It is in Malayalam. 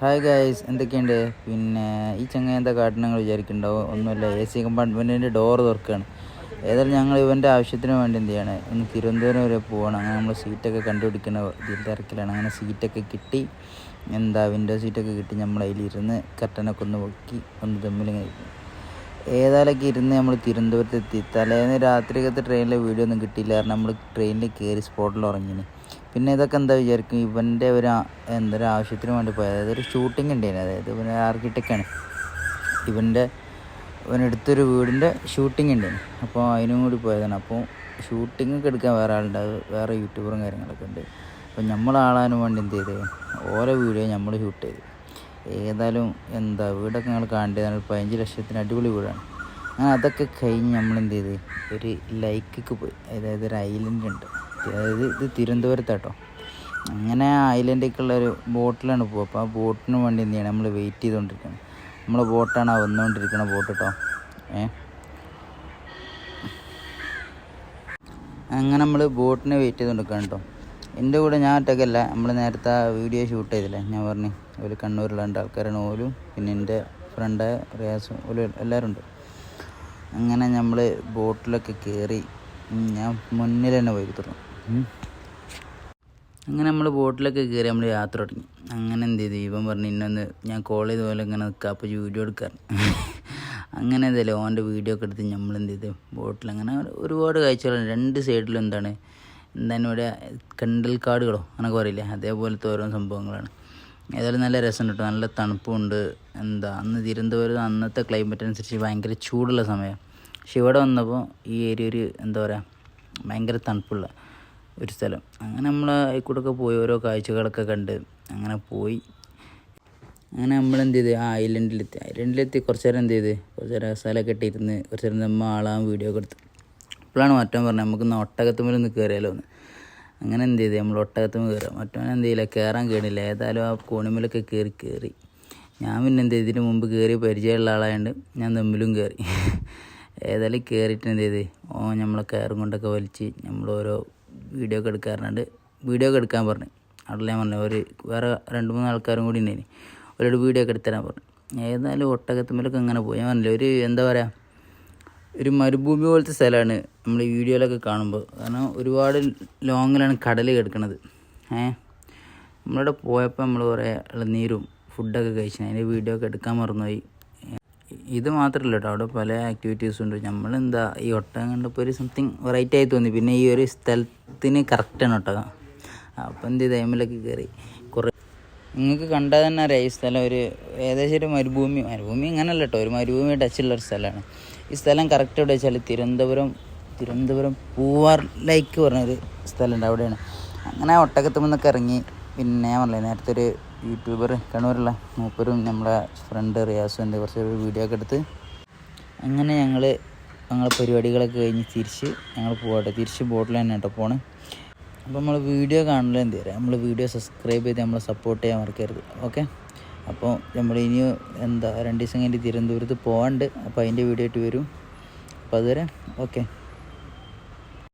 ഹായ് ഗൈസ് എന്തൊക്കെയുണ്ട്? പിന്നെ ഈ ചങ്ങ എന്താ കാട്ടണം നിങ്ങൾ വിചാരിക്കുന്നുണ്ടാവും ഒന്നുമില്ല എ സി കമ്പാർട്ട്മെന്റിന്റെ ഡോറ് തുറക്കുകയാണ് ഏതായാലും ഞങ്ങൾ ഇവന്റെ ആവശ്യത്തിന് വേണ്ടി എന്ത് ചെയ്യാണ്? ഇന്ന് തിരുവനന്തപുരം വരെ പോവാണ്. അങ്ങനെ നമ്മൾ സീറ്റൊക്കെ കണ്ടുപിടിക്കുന്ന ഇതിൽ തിരക്കിലാണ്. അങ്ങനെ സീറ്റൊക്കെ കിട്ടി. എന്താ വിൻഡോ സീറ്റൊക്കെ കിട്ടി. നമ്മൾ അതിലിരുന്ന് കർട്ടനൊക്കെ ഒന്ന് പൊക്കി ഒന്ന് ഇരിക്കും ഏതായാലൊക്കെ ഇരുന്ന് നമ്മൾ തിരുവനന്തപുരത്ത് എത്തി തലേന്ന് രാത്രിക്കത്തെ ട്രെയിനിലെ വീഡിയോ ഒന്നും കിട്ടിയില്ല. കാരണം നമ്മൾ ട്രെയിനിൽ കയറി സ്പോട്ടിൽ ഉറങ്ങിന്. പിന്നെ ഇതൊക്കെ എന്താ വിചാരിക്കും? ഇവന്റെ ഒരു എന്തൊരു ആവശ്യത്തിന് വേണ്ടി പോയത്. അതായത് ഒരു ഷൂട്ടിംഗ് ഉണ്ടായിരുന്നു. അതായത് ഇവന് ആർക്കിടെക്റ്റാണ് ഇവന്റെ ഇവനെടുത്തൊരു വീടിന്റെ ഷൂട്ടിംഗ് ഉണ്ടായിരുന്നു. അപ്പോൾ അതിനും കൂടി പോയതാണ്. അപ്പോൾ ഷൂട്ടിംഗ് ഒക്കെ എടുക്കാൻ വേറെ ആളുണ്ട്. വേറെ യൂട്യൂബറും കാര്യങ്ങളൊക്കെ ഉണ്ട്. അപ്പോൾ നമ്മൾ നമ്മളാളാനും വേണ്ടി എന്ത് ചെയ്ത്? ഓരോ വീഡിയോ നമ്മൾ ഷൂട്ട് ചെയ്തു. ഏതായാലും എന്താ വീടൊക്കെ ഞങ്ങൾ കാണേണ്ടതാണ് പതിനഞ്ച് ലക്ഷത്തിന് അടിപൊളി വീടാണ്. അങ്ങനെ അതൊക്കെ കഴിഞ്ഞ് നമ്മൾ എന്ത് ചെയ്ത്? ഒരു ലൈക്കൊക്കെ പോയി. അതായത് ഒരു ഐലൻഡ് ഉണ്ട്. അതായത് ഇത് തിരുവനന്തപുരത്താട്ടോ. അങ്ങനെ ഒരു ബോട്ടിലാണ് പോകുക അപ്പോൾ ആ ബോട്ടിന് വേണ്ടി എന്ത് ചെയ്യണം? നമ്മൾ വെയിറ്റ് ചെയ്തുകൊണ്ടിരിക്കണം നമ്മൾ ബോട്ടാണ് ആ വന്നുകൊണ്ടിരിക്കുന്ന ബോട്ട് കേട്ടോ ഏ? അങ്ങനെ നമ്മൾ ബോട്ടിന് വെയിറ്റ് ചെയ്തുകൊണ്ടിരിക്കണം കേട്ടോ എന്റെ കൂടെ ഞാൻ ഒറ്റക്കല്ല. നമ്മൾ നേരത്തെ വീഡിയോ ഷൂട്ട് ചെയ്തില്ലേ? ഞാൻ പറഞ്ഞു ഒരു കണ്ണൂരിലുള്ള ആൾക്കാരാണ് ഓലും പിന്നെ എന്റെ ഫ്രണ്ട് റിയാസും ഓലും എല്ലാവരും ഉണ്ട്. അങ്ങനെ നമ്മൾ ബോട്ടിലൊക്കെ കയറി ഞാൻ മുന്നിൽ തന്നെ പോയി തുടങ്ങും അങ്ങനെ നമ്മൾ ബോട്ടിലൊക്കെ കയറി നമ്മൾ യാത്ര തുടങ്ങി. അങ്ങനെ എന്ത് ചെയ്തു? ഇവൻ പറഞ്ഞു ഇന്നൊന്ന് ഞാൻ കോൾ ചെയ്ത പോലെ ഇങ്ങനെ നിൽക്കുക അപ്പോൾ വീഡിയോ എടുക്കാൻ അങ്ങനെ ഇതല്ലേ ഓന്റെ വീഡിയോ ഒക്കെ എടുത്ത് നമ്മൾ എന്ത് ചെയ്തു? ബോട്ടിൽ അങ്ങനെ ഒരുപാട് കാഴ്ചകളുണ്ട് രണ്ട് സൈഡിലും എന്താണ് എന്താണ് ഇവിടെ കണ്ടൽ കാടുകളോ അങ്ങനെ പറയില്ലേ? അതേപോലത്തെ ഓരോ സംഭവങ്ങളാണ്. ഏതായാലും നല്ല രസമുണ്ട് കേട്ടോ. നല്ല തണുപ്പുണ്ട്. എന്താ അന്ന് തിരുവനന്തപുരം അന്നത്തെ ക്ലൈമറ്റ് അനുസരിച്ച് ഭയങ്കര ചൂടുള്ള സമയം. പക്ഷെ ഇവിടെ വന്നപ്പോൾ ഈ ഏരിയ ഒരു എന്താ പറയുക ഭയങ്കര തണുപ്പുള്ള ഒരു സ്ഥലം. അങ്ങനെ നമ്മൾ ആയിക്കൂടൊക്കെ പോയി ഓരോ കാഴ്ചകളൊക്കെ കണ്ട് അങ്ങനെ പോയി. അങ്ങനെ നമ്മൾ എന്ത് ചെയ്ത്? ആ ഐലൻഡിലെത്തി. ഐലൻഡിലെത്തി. കുറച്ച് നേരം എന്ത് ചെയ്ത്? കുറച്ച് നേരം സ്ഥലമൊക്കെ ഇട്ടിരുന്ന് കുറച്ച് നേരം നമ്മൾ ആളാൻ വീഡിയോ ഒക്കെ എടുത്ത്. അപ്പോഴാണ് മറ്റവൻ പറഞ്ഞത് നമുക്ക് ഇന്ന് ഒട്ടകത്തുമ്മൽ ഒന്ന് കയറിയാലോ എന്ന്. അങ്ങനെ എന്ത് ചെയ്ത്? നമ്മൾ ഒട്ടകത്തുമ്പ് കയറാം മറ്റവൻ എന്ത് ചെയ്യില്ല കയറാൻ കയറിയില്ല ഏതായാലും ആ കോണിമലൊക്കെ കയറി കയറി ഞാൻ പിന്നെ എന്ത് ചെയ്തിന് മുമ്പ് കയറി പരിചയമുള്ള ആളായതുകൊണ്ട് ഞാൻ തമ്മിലും കയറി ഏതായാലും കയറിയിട്ട് എന്ത് ചെയ്ത്? ഓ നമ്മളെ കയറും കൊണ്ടൊക്കെ വലിച്ച് നമ്മളോരോ വീഡിയോ ഒക്കെ എടുക്കാറുണ്ട് വീഡിയോ ഒക്കെ എടുക്കാൻ പറഞ്ഞു. അവിടെ ഞാൻ പറഞ്ഞു ഒരു വേറെ രണ്ട് മൂന്ന് ആൾക്കാരും കൂടി ഉണ്ടായിന്. അവരോട് വീഡിയോ ഒക്കെ എടുത്തരാൻ പറഞ്ഞു. ഏതായാലും ഒട്ടകത്തുമ്പിലൊക്കെ അങ്ങനെ പോയി. ഞാൻ പറഞ്ഞില്ല ഒരു എന്താ പറയുക ഒരു മരുഭൂമി പോലത്തെ സ്ഥലമാണ് നമ്മൾ ഈ വീഡിയോയിലൊക്കെ കാണുമ്പോൾ. കാരണം ഒരുപാട് ലോങ്ങിലാണ് കടൽ കിടക്കുന്നത് ഏഹ് നമ്മളിവിടെ പോയപ്പോൾ നമ്മൾ കുറേ ഇളനീരും ഫുഡൊക്കെ കഴിച്ചു അതിന്റെ വീഡിയോ ഒക്കെ എടുക്കാൻ മറന്നുപോയി. ഇത് മാത്രമല്ല കേട്ടോ അവിടെ പല ആക്ടിവിറ്റീസും ഉണ്ട്. നമ്മൾ എന്താ ഈ ഒട്ടകം കണ്ടപ്പോൾ ഒരു സംതിങ് വെറൈറ്റി ആയി തോന്നി. പിന്നെ ഈ ഒരു സ്ഥലത്തിന് കറക്റ്റാണ് ഒട്ടകം. അപ്പം എന്ത് ടൈമിലൊക്കെ കയറി കുറേ. നിങ്ങൾക്ക് കണ്ടാൽ തന്നെ അറിയാം ഈ സ്ഥലം ഒരു ഏകദേശം ഒരു മരുഭൂമി മരുഭൂമി ഇങ്ങനല്ല കേട്ടോ ഒരു മരുഭൂമി ടച്ചുള്ള ഒരു സ്ഥലമാണ്. ഈ സ്ഥലം കറക്റ്റ് എവിടെ വെച്ചാൽ തിരുവനന്തപുരം തിരുവനന്തപുരം പൂവാർ ലേക്ക് പറഞ്ഞൊരു സ്ഥലമുണ്ട്. അവിടെയാണ്. അങ്ങനെ ഒട്ടകത്തുമെന്നൊക്കെ ഇറങ്ങി. പിന്നെ ഞാൻ പറഞ്ഞില്ലേ നേരത്തെ ഒരു യൂട്യൂബർ കണ്ണൂരുള്ള മൂപ്പരും നമ്മളെ ഫ്രണ്ട് റിയാസും കുറച്ച് വീഡിയോ ഒക്കെ എടുത്ത് അങ്ങനെ ഞങ്ങൾ ഞങ്ങളെ പരിപാടികളൊക്കെ കഴിഞ്ഞ് തിരിച്ച് ഞങ്ങൾ പോകട്ടെ. തിരിച്ച് ബോട്ടിൽ തന്നെ കേട്ടോ പോണേ. അപ്പോൾ നമ്മൾ വീഡിയോ കാണില്ല എന്ത് തരാം നമ്മൾ വീഡിയോ സബ്സ്ക്രൈബ് ചെയ്ത് നമ്മളെ സപ്പോർട്ട് ചെയ്യാൻ മറക്കരുത്. ഓക്കെ അപ്പോൾ നമ്മൾ ഇനി എന്താ രണ്ട് ദിവസം കഴിഞ്ഞ് തിരുവനന്തപുരത്ത് പോകാണ്ട് അപ്പോൾ അതിന്റെ വീഡിയോ ആയിട്ട് വരും. അപ്പോൾ അതുവരെ ഓക്കെ